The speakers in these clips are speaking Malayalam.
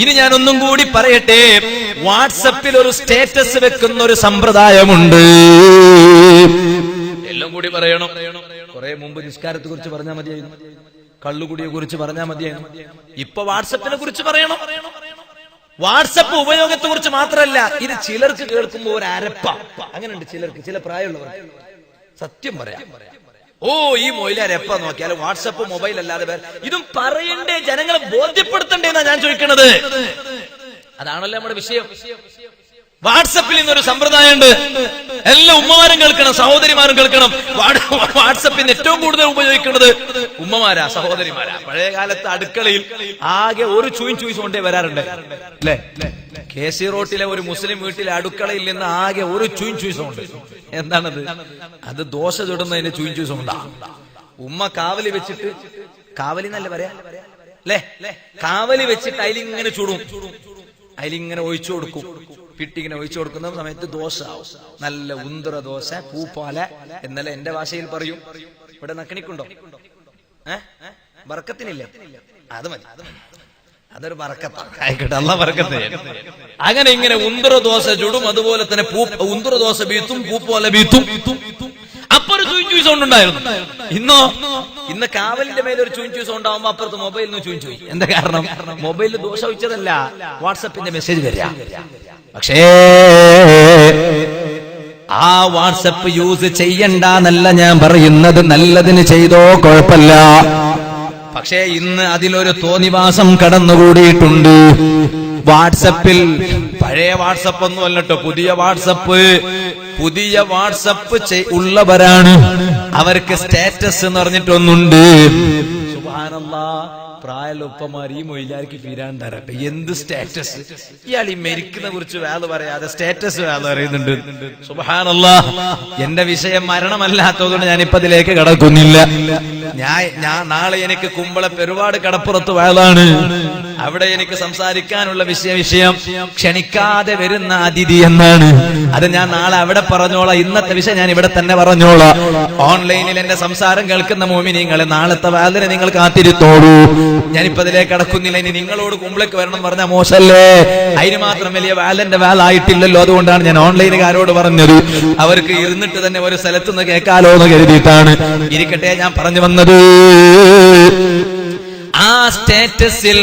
ഇനി ഞാൻ ഒന്നും കൂടി പറയട്ടെ. വാട്സപ്പിൽ ഒരു സ്റ്റേറ്റസ് വെക്കുന്ന ഒരു സമ്പ്രദായമുണ്ട്. എല്ലാം കൂടി പറയണം. കുറെ മുമ്പ് നിസ്കാരത്തെ കുറിച്ച് പറഞ്ഞാൽ മതിയായിരുന്നു. കള്ളുകുടിയെ കുറിച്ച് പറഞ്ഞാൽ മതിയായിരുന്നു. ഇപ്പൊ വാട്സപ്പിനെ കുറിച്ച് പറയണം. വാട്സപ്പ് ഉപയോഗത്തെ കുറിച്ച് മാത്രമല്ല ഇത് ചിലർക്ക് കേൾക്കുമ്പോൾ ഒരു അരപ്പ. അങ്ങനെയുണ്ട് ചിലർക്ക്. ചില പ്രായമുള്ളവർ. സത്യം പറയാം. ഓ ഈ മൊയിലാർ എപ്പ നോക്കിയാലും വാട്സപ്പ് മൊബൈൽ അല്ലാതെ ഇതും പറയണ്ടേ ജനങ്ങളെ ബോധ്യപ്പെടുത്തണ്ടേന്നാ ഞാൻ ചോദിക്കണത്. അതാണല്ലോ നമ്മുടെ വിഷയം. വാട്സപ്പിൽ ഇന്നൊരു സമ്പ്രദായമുണ്ട്. എല്ലാ ഉമ്മമാരും കേൾക്കണം സഹോദരിമാരും കേൾക്കണം. വാട്സപ്പിന് ഏറ്റവും കൂടുതൽ ഉപയോഗിക്കുന്നത് ഉമ്മമാരാ സഹോദരിമാരാ. പഴയ കാലത്ത് അടുക്കളയിൽ ആകെ ഒരു ചൂയും ചൂയിച്ചു കൊണ്ടേ വരാറുണ്ട്. കെ സി റോട്ടിലെ ഒരു മുസ്ലിം വീട്ടിലെ അടുക്കളയിൽ നിന്ന് ആകെ ഒരു ചൂയും ചൂയിസം ഉണ്ട്. എന്താണത്? അത് ദോശ ചുടുന്നതിന്റെ ചൂയും ചൂയിസം ഉണ്ടാ ഉമ്മ കാവലി വെച്ചിട്ട് കാവലി എന്നല്ലേ പറയാ. കാവലി വെച്ചിട്ട് അതിലിങ്ങനെ ചൂടും. അതിലിങ്ങനെ ഒഴിച്ചു കൊടുക്കും. പിട്ടിങ്ങനെ ഒഴിച്ചു കൊടുക്കുന്ന സമയത്ത് ദോശ ആവും നല്ല ഉന്തറ ദോശ പൂപ്പാല എന്നല്ല എന്റെ ഭാഷയിൽ പറയും. ഇവിടെ നക്കണിക്കുണ്ടോ? ഏ? ബർക്കത്തിനില്ല അത് മതി. അതൊരു ആയിക്കോട്ടെ അല്ല ബർക്കത്ത് അങ്ങനെ ഇങ്ങനെ ഉന്തറ ദോശ ചുടും അതുപോലെ തന്നെ പൂ ഉന്തറ ദോശ ബീത്തും പൂപ്പോലെ ബീത്തും അപ്പൊ ഒരു ചൂയിൻ സൗണ്ട് ഉണ്ടായിരുന്നു. ഇന്നോ? ഇന്ന് കാവലിന്റെ മേലെ ഒരു ചൂയിൻ സൗണ്ട് ആവുമ്പോ അപ്പുറത്ത് മൊബൈലിൽ നിന്ന് ചൂയിൻ ചൂയി എന്താ കാരണം? മൊബൈലിൽ ദോഷ വെച്ചതല്ല വാട്സപ്പിന്റെ മെസ്സേജ് വരിക. പക്ഷേ ആ വാട്സപ്പ് യൂസ് ചെയ്യണ്ടെന്നല്ല ഞാൻ പറയുന്നത്. നല്ലതിന് ചെയ്തോ കുഴപ്പമില്ല. പക്ഷേ ഇന്ന് അതിലൊരു തോന്നിവാസം കടന്നുകൂടിയിട്ടുണ്ട്. വാട്സപ്പിൽ പഴയ വാട്സപ്പ് ഒന്നും അല്ലട്ടോ പുതിയ വാട്സപ്പ്. പുതിയ വാട്സപ്പ് ഉള്ളവരാണ്. അവർക്ക് സ്റ്റാറ്റസ് എന്ന് പറഞ്ഞിട്ടൊന്നുണ്ട്. സുബ്ഹാനല്ലാ. പ്രായമുള്ള ഉപ്പമാർ ഈ എന്ത് സ്റ്റാറ്റസ് ഇയാൾ ഈ മരിക്കുന്ന കുറിച്ച് വേല പറയാതെ സ്റ്റാറ്റസ് വേല പറയുന്നുണ്ട്. സുബാനല്ല എന്റെ വിഷയം മരണമല്ലാത്തതുകൊണ്ട് ഞാൻ ഇപ്പതിലേക്ക് കടക്കുന്നില്ല. ഞാൻ ഞാൻ നാളെ എനിക്ക് കുമ്പള പെരുപാട് കടപ്പുറത്ത് വയലാണ് അവിടെ എനിക്ക് സംസാരിക്കാനുള്ള വിഷയ വിഷയം ക്ഷണിക്കാതെ വരുന്ന അതിഥി എന്നാണ്. അത് ഞാൻ നാളെ അവിടെ പറഞ്ഞോളാം. ഇന്നത്തെ വിഷയം ഞാൻ ഇവിടെ തന്നെ പറഞ്ഞോളാം. ഓൺലൈനിൽ എന്റെ സംസാരം കേൾക്കുന്ന മോമി നിങ്ങൾ നാളത്തെ വേദന നിങ്ങൾ കാത്തിരുത്തോളൂ. ഞാനിപ്പോ അതിലേക്ക് കടക്കുന്നില്ല. ഇനി നിങ്ങളോട് കുമ്പളക്ക് വരണം പറഞ്ഞാൽ മോശല്ലേ? അതിന് മാത്രം വലിയ വാലന്റെ വാലായിട്ടില്ലല്ലോ. അതുകൊണ്ടാണ് ഞാൻ ഓൺലൈനുകാരോട് പറഞ്ഞത്. അവർക്ക് ഇരുന്നിട്ട് തന്നെ ഒരു സ്ഥലത്ത് നിന്ന് കേൾക്കാലോ എന്ന് കരുതിയിട്ടാണ്. ഇരിക്കട്ടെ ഞാൻ പറഞ്ഞു വന്നത് ആ സ്റ്റേറ്റസിൽ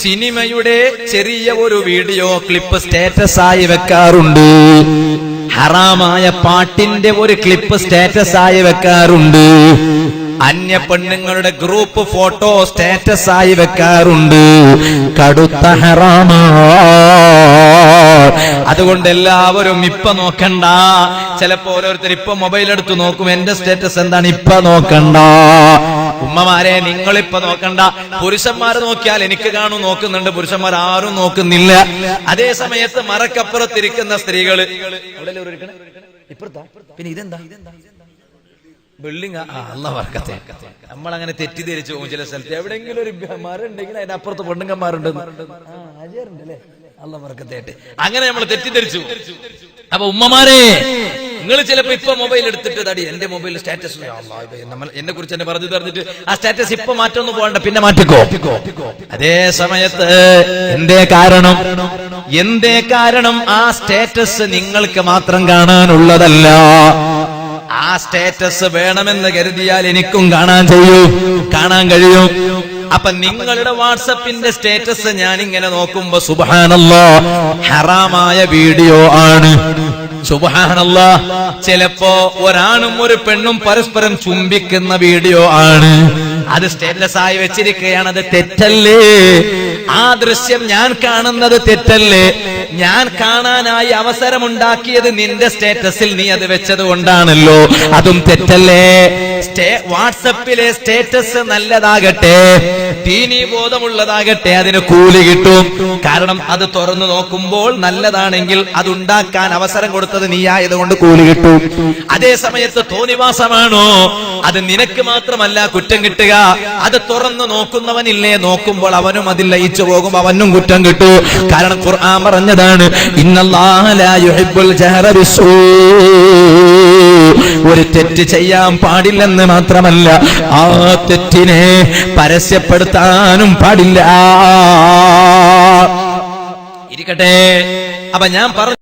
സിനിമയുടെ ചെറിയ ഒരു വീഡിയോ ക്ലിപ്പ് സ്റ്റേറ്റസ് ആയി വെക്കാറുണ്ട്. ഹറാമായ പാട്ടിന്റെ ഒരു ക്ലിപ്പ് സ്റ്റേറ്റസ് ആയി വെക്കാറുണ്ട്. അന്യ പെണ്ണുങ്ങളുടെ ഗ്രൂപ്പ് ഫോട്ടോ സ്റ്റാറ്റസ് ആയി വെക്കാറുണ്ട്. കടുത്ത ഹറാമാ. അതുകൊണ്ട് എല്ലാവരും ഇപ്പൊ നോക്കണ്ട. ചിലപ്പോ ഓരോരുത്തർ ഇപ്പൊ മൊബൈൽ എടുത്ത് നോക്കും എന്റെ സ്റ്റാറ്റസ് എന്താണ്? ഇപ്പൊ നോക്കണ്ട. ഉമ്മമാരെ നിങ്ങൾ ഇപ്പൊ നോക്കണ്ട. പുരുഷന്മാർ നോക്കിയാൽ എനിക്ക് കാണും നോക്കുന്നുണ്ട്. പുരുഷന്മാർ ആരും നോക്കുന്നില്ല. അതേ സമയത്ത് മറക്കപ്പുറത്തിരിക്കുന്ന സ്ത്രീകൾ. ഇപ്പുറത്താ? പിന്നെ ഇതെന്താ? ബിൽഡിംഗ് അല്ല വർക്കത്തെ നമ്മൾ അങ്ങനെ തെറ്റിദ്ധരിച്ചു പോകും ചില സ്ഥലത്ത് എവിടെയെങ്കിലും ഒരു മരുണ്ടെങ്കിൽ അതിന്റെ അപ്പുറത്ത് വർക്കത്തേട്ട് അങ്ങനെ നമ്മൾ തെറ്റിദ്ധരിച്ചു. അപ്പൊ ഉമ്മമാരെ നിങ്ങൾ ചിലപ്പോ ഇപ്പൊ മൊബൈൽ എടുത്തിട്ട് തടി എന്റെ മൊബൈൽ സ്റ്റാറ്റസ് നമ്മൾ എന്നെ കുറിച്ച് എന്നെ പറഞ്ഞു തന്നിട്ട് ആ സ്റ്റാറ്റസ് ഇപ്പൊ മാറ്റൊന്നും പോകണ്ട പിന്നെ മാറ്റിക്കോ. അതേ സമയത്ത് എന്തേ കാരണം? എന്തേ കാരണം ആ സ്റ്റാറ്റസ് നിങ്ങൾക്ക് മാത്രം കാണാനുള്ളതല്ല. ആ സ്റ്റേറ്റസ് വേണമെന്ന് കരുതിയാൽ എനിക്കും കാണാൻ ചെയ്യൂ കാണാൻ കഴിയൂ. അപ്പൊ നിങ്ങളുടെ വാട്സപ്പിന്റെ സ്റ്റേറ്റസ് ഞാൻ ഇങ്ങനെ നോക്കുമ്പോ സുബാനല്ലോ ഹറാമായ വീഡിയോ ആണ്. സുബാനല്ല ചിലപ്പോ ഒരാണും ഒരു പെണ്ണും പരസ്പരം ചുംബിക്കുന്ന വീഡിയോ ആണ്. അത് സ്റ്റേറ്റസ് ആയി വെച്ചിരിക്കുകയാണ് അത് തെറ്റല്ലേ? ആ ദൃശ്യം ഞാൻ കാണുന്നത് തെറ്റല്ലേ? ഞാൻ കാണാനായി അവസരമുണ്ടാക്കിയത് നിന്റെ സ്റ്റേറ്റസിൽ നീ അത് വെച്ചത് കൊണ്ടാണല്ലോ. അതും തെറ്റല്ലേ? സ്റ്റേ വാട്സപ്പിലെ സ്റ്റേറ്റസ് നല്ലതാകട്ടെ. ദീനീ ബോധമുള്ളതാകട്ടെ അതിന് കൂലി കിട്ടും. കാരണം അത് തുറന്നു നോക്കുമ്പോൾ നല്ലതാണെങ്കിൽ അതുണ്ടാക്കാൻ അവസരം കൊടുത്തത് നീയായതുകൊണ്ട് കൂലി കിട്ടും. അതേ സമയത്ത് തോന്നിവാസമാണോ? അത് നിനക്ക് മാത്രമല്ല കുറ്റം കിട്ടുക. അത് തുറന്നു നോക്കുന്നവനില്ലേ? നോക്കുമ്പോൾ അവനും അതിൽ ലയിച്ചു പോകും അവനും കുറ്റം കിട്ടു. കാരണം ഖുർആൻ പറഞ്ഞതാണ് ഇന്നല്ലാഹ ലാ യുഹിബ്ബുൽ ജഹറ ബിസ്സൂ. ഒരു തെറ്റ് ചെയ്യാൻ പാടില്ലെന്ന് മാത്രമല്ല ആ തെറ്റിനെ പരസ്യപ്പെടുത്താനും പാടില്ല. ഇരിക്കട്ടെ. അപ്പൊ ഞാൻ പറഞ്ഞു